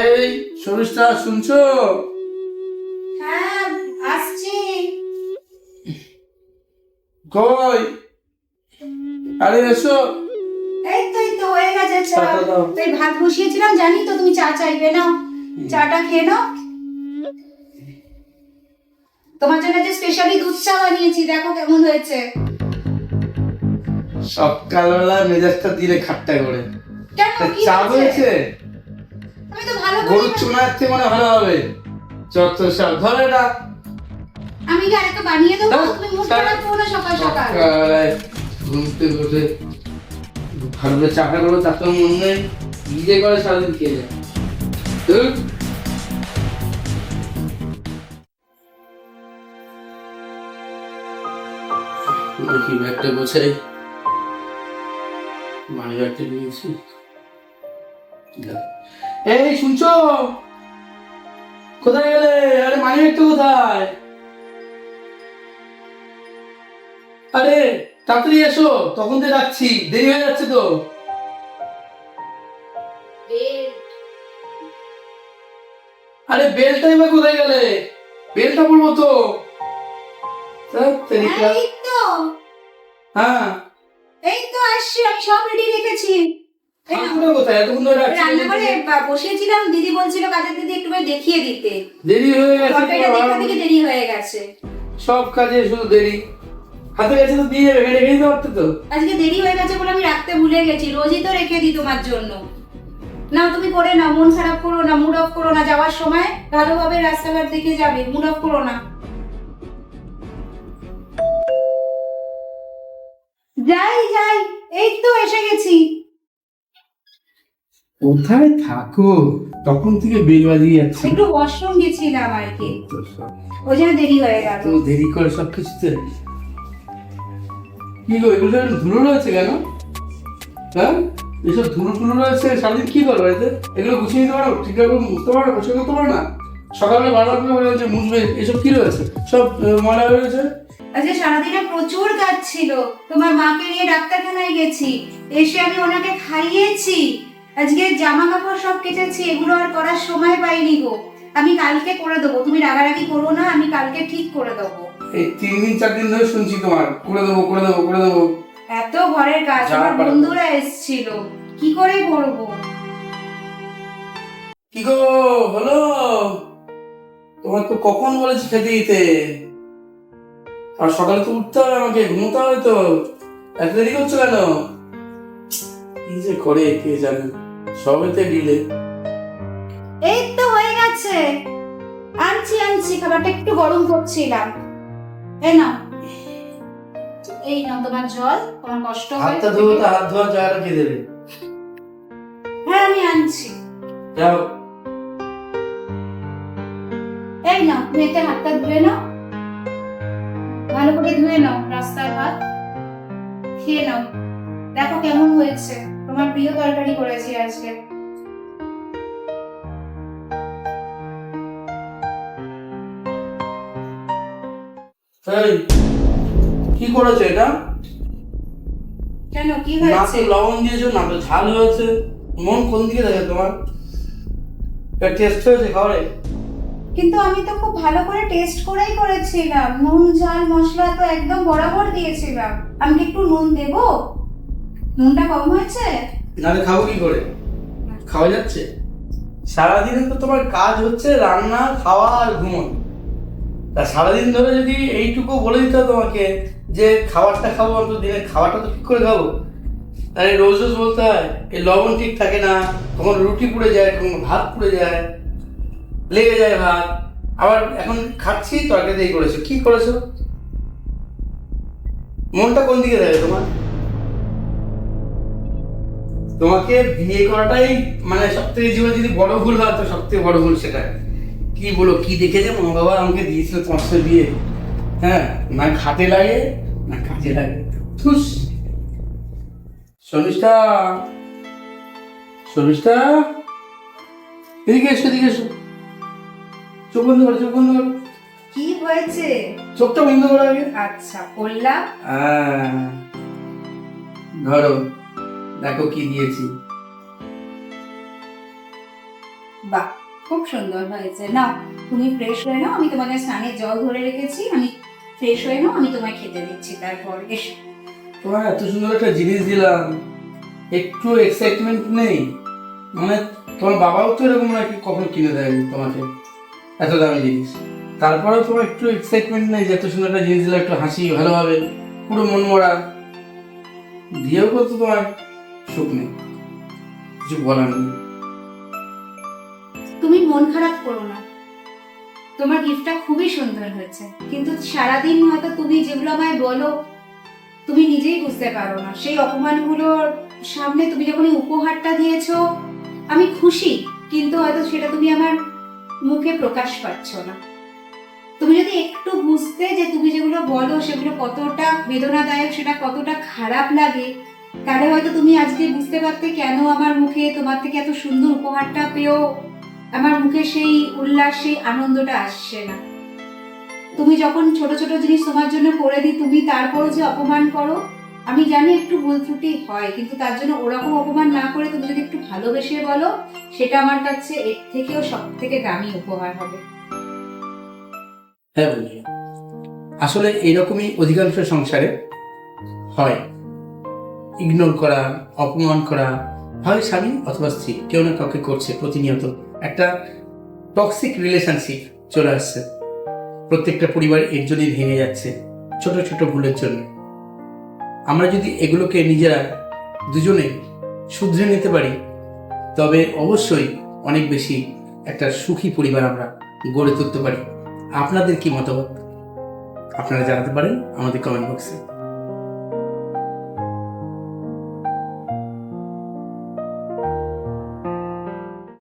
এই সরুষটা শুনছো? হ্যাঁ আসছি। কই? আরে এসো। এই তো এই তো হয়ে গেছে চা। এই ভাত বসিয়েছিলাম জানি তো তুমি চা চাইবে না চাটা খেয়ে নাও। তোমার জন্য যে স্পেশালি দুধ চা বানিয়েছি দেখো কেমন হয়েছে। সকালবেলা মেজাজটা দিলে খাট্টা করে। চা হয়েছে? হয়েছে? আমি তো ভালো হবে। চত্ব সব ধর এটা। আমি কি আরেকটা বানিয়ে দেবো? তুমি মুখ চা। খারাপ করো না সকাল সকাল। ঘুমতে উঠে ভালো করে তার তো মন নেই। নিজে করে সারাদিন খেয়ে যায়। দেখি ব্যাগটা গোছাই। মানি নিয়েছি। এই শুনছো? কোথায় গেলে? আরে মানি ব্যাগটা কোথায়? আরে তাড়াতাড়ি এসো তখন তো রাখছি দেরি হয়ে যাচ্ছে তো। আরে বেলটাই বা কোথায় গেলে? বেলটা পড়ব তো। এই তো। হ্যাঁ। আসছি আমি সব রেডি রেখেছি। এই নাও। ঠাকুরটা কোথায়? এতক্ষণ ধরে রাখছি রান্নাঘরে বা- দিদি বলছিল কাজের দিদি একটু দেখিয়ে দিতে। দেরি হয়ে গেছে দেরি হয়ে গেছে। সব কাজে শুধু দেরি। হাতে গেছে তো দিয়ে যাবে রেখে দিতে পারতো তো। আজকে দেরি হয়ে গেছে বলে আমি রাখতে ভুলে গেছি রোজই তো রেখে দিই তোমার জন্য। না তুমি করে না মন খারাপ করো না মুড অফ করো না যাওয়ার সময় ভালোভাবে রাস্তাঘাট দেখে যাবে মুড অফ করো না। যাই যাই এই তো এসে গেছি। কোথায় থাকো? তখন থেকে বেল বাজিয়ে যাচ্ছে। একটু ওয়াশরুম গেছিলাম আর কি। ওই জন্য দেরি হয়ে গেল। তো দেরি করে সব কিছুতে কি গো এগুলো ধুলো রয়েছে কেন? হ্যাঁ? এসব ধুলো টুলো রয়েছে? সারাদিন কি করো এতে এগুলো গুছিয়ে নিতে পারো? ঠিকঠাক মুছতে পারো? পরিষ্কার করতে পারো না? সকালে বারবার করে বলে যে মুছবে এসব কি রয়েছে? সব ময়লা রয়েছে আজকে সারাদিনে প্রচুর কাজ ছিল তোমার মাকে নিয়ে ডাক্তারখানায় গেছি। এসে আমি ওনাকে খাইয়েছি। আজকে জামা কাপড় সব কেটেছি এগুলো আর করার সময় পাইনি গো। আমি কালকে করে দেবো। তুমি রাগারাগি করো না আমি কালকে ঠিক করে দেবো। এই তিন দিন চার দিন ধরে শুনছি তোমার। করে দেবো করে দেবো করে দেবো। এত ঘরের কাজ আমার বন্ধুরা এসেছিল। কি করে করব? কি গো হলো? তোমার তো কখন বলেছি খেতে দিতে? আর সকালে তো উঠতে হবে আমাকে ঘুমোতে হবে তো। এত দেরি করছ কেন? কি যে করে কে জানে। সবেতে ডিলে এই তো হয়ে গেছে। আনছি আনছি খাবারটা একটু গরম করছিলাম। এই নাও। এই নাও তোমার জল তোমার কষ্ট হাতটা হয় তো হাত ধোয়ার জায়গাটা কে দেবে। হ্যাঁ আমি আনছি। যাও। এই নাও মেয়েতে হাতটা ধুয়ে নাও। ভালো করে ধুয়ে নাও রাস্তার ভাত। খেয়ে নাও। দেখো কেমন হয়েছে। তোমার প্রিয় তরকারি করেছি আজকে। এই কি করেছ এটা? কেন? কি না তো লবণ দিয়েছ না তো ঝাল হয়েছে। মন কোন দিকে থাকে তোমার? টেস্ট হয়েছে খাবারে কিন্তু আমি তো খুব ভালো করে টেস্ট করেই করেছিলাম। নুন ঝাল মশলা তো একদম বরাবর দিয়েছিলাম। আমি কি একটু নুন দেবো? নুনটা কম হয়েছে? নাহলে খাব কি করে? খাওয়া যাচ্ছে? সারাদিনে তো তোমার কাজ হচ্ছে রান্না, খাওয়া আর ঘুমোনো। তা সারাদিন ধরে যদি এইটুকু বলে দিত তোমাকে যে খাবারটা খাব, অন্তত দিনে খাবারটা তো ঠিক করে খাব। তাহলে রোজ রোজ বলতে হয়, এই লবণ ঠিক থাকে না, কখন রুটি পুড়ে যায়, কখন ভাত পুড়ে যায়। লেগে যায় ভাত। আবার এখন খাচ্ছি তরকারি দিয়ে করেছ। কি করেছ? মনটা কোন দিকে থাকে তোমার? তোমাকে বিয়ে করাটাই মানে সব থেকে জীবনে যদি বড় ভুল হয়, তো সব থেকে বড় ভুল সেটা কি বলো, কি দেখেছে? মা বাবা আমাকে দিয়েছিল তোমার সাথে বিয়ে হ্যাঁ না খাতে লাগে, না কাজে লাগে। থুস শর্মিষ্ঠা শর্মিষ্ঠা, এদিকে এসো এদিকে এসো। চোখ বন্ধ করো চোখ বন্ধ করো। কি হয়েছে? চোখটা বন্ধ করো আগে। আচ্ছা করলাম হ্যাঁ। ধরো দেখো কি দিয়েছি। বাহ খুব সুন্দর হয়েছে। নাও তুমি ফ্রেশ হয়ে নাও আমি তোমাকে স্নানের জল ধরে রেখেছি আমি ফ্রেশ হয়ে নাও আমি তোমায় খেতে দিচ্ছি তারপর। এসো। তোমার এত সুন্দর একটা জিনিস দিলাম। একটু এক্সাইটমেন্ট নেই। মানে তোমার বাবাও তো এরকম নাকি কখনো কিনে দেয়নি তোমাকে? এত দামি জিনিস। তারপরেও তোমার একটু এক্সাইটমেন্ট নেই যে এত সুন্দর একটা জিনিস দিলে একটু হাসি ভালোভাবে, পুরো মন মরা দিয়েও তো তোমার সুখ নেই, কিছু বলার নেই। তুমি মন খারাপ করো না। তোমার গিফটটা খুবই সুন্দর হয়েছে, কিন্তু সারাদিন হয়তো তুমি যেগুলো আমায় বলো, তুমি নিজেই বুঝতে পারো না। সেই অপমানগুলোর সামনে তুমি যখন উপহারটা দিয়েছ, আমি খুশি, কিন্তু হয়তো সেটা তুমি আমার মুখে প্রকাশ পাচ্ছ না। তুমি যদি একটু বুঝতে যে তুমি যেগুলো বলো, সেগুলো কতটা বেদনাদায়ক, সেটা কতটা খারাপ লাগে, তাহলে হয়তো তুমি আজকে বুঝতে পারতে কেন আমার মুখে তোমার থেকে এত সুন্দর উপহারটা পেয়েও আমার মুখে সেই উল্লাস, সেই আনন্দটা আসছে না। তুমি যখন ছোট ছোট জিনিস তোমার জন্য করে দিই, তুমি তারপরও যে অপমান করো আমি জানি একটু ভুল ত্রুটি হয়, কিন্তু তার জন্য ওরকম অপমান না করে তুমি যদি একটু ভালোবেসে বলো, সেটা আমার কাছে এর থেকেও সব থেকে দামি উপহার হবে। হ্যাঁ বন্ধু আসলে এইরকমই অধিকাংশ সংসারে হয়। ইগনোর করা, অপমান করা, হয় স্বামী অথবা স্ত্রী, কেউ না কাউকে করছে প্রতিনিয়ত। একটা টক্সিক রিলেশনশিপ চলে আসছে। প্রত্যেকটা পরিবার এর জন্যই ভেঙে যাচ্ছে ছোট ছোট ভুলের জন্য। আমরা যদি এগুলোকে নিজেরা দুজনে শুধরে নিতে পারি, তবে অবশ্যই অনেক বেশি একটা সুখী পরিবার আমরা গড়ে তুলতে পারি। আপনাদের কি মতামত? আপনারা জানাতে পারেন আমাদের কমেন্ট বক্সে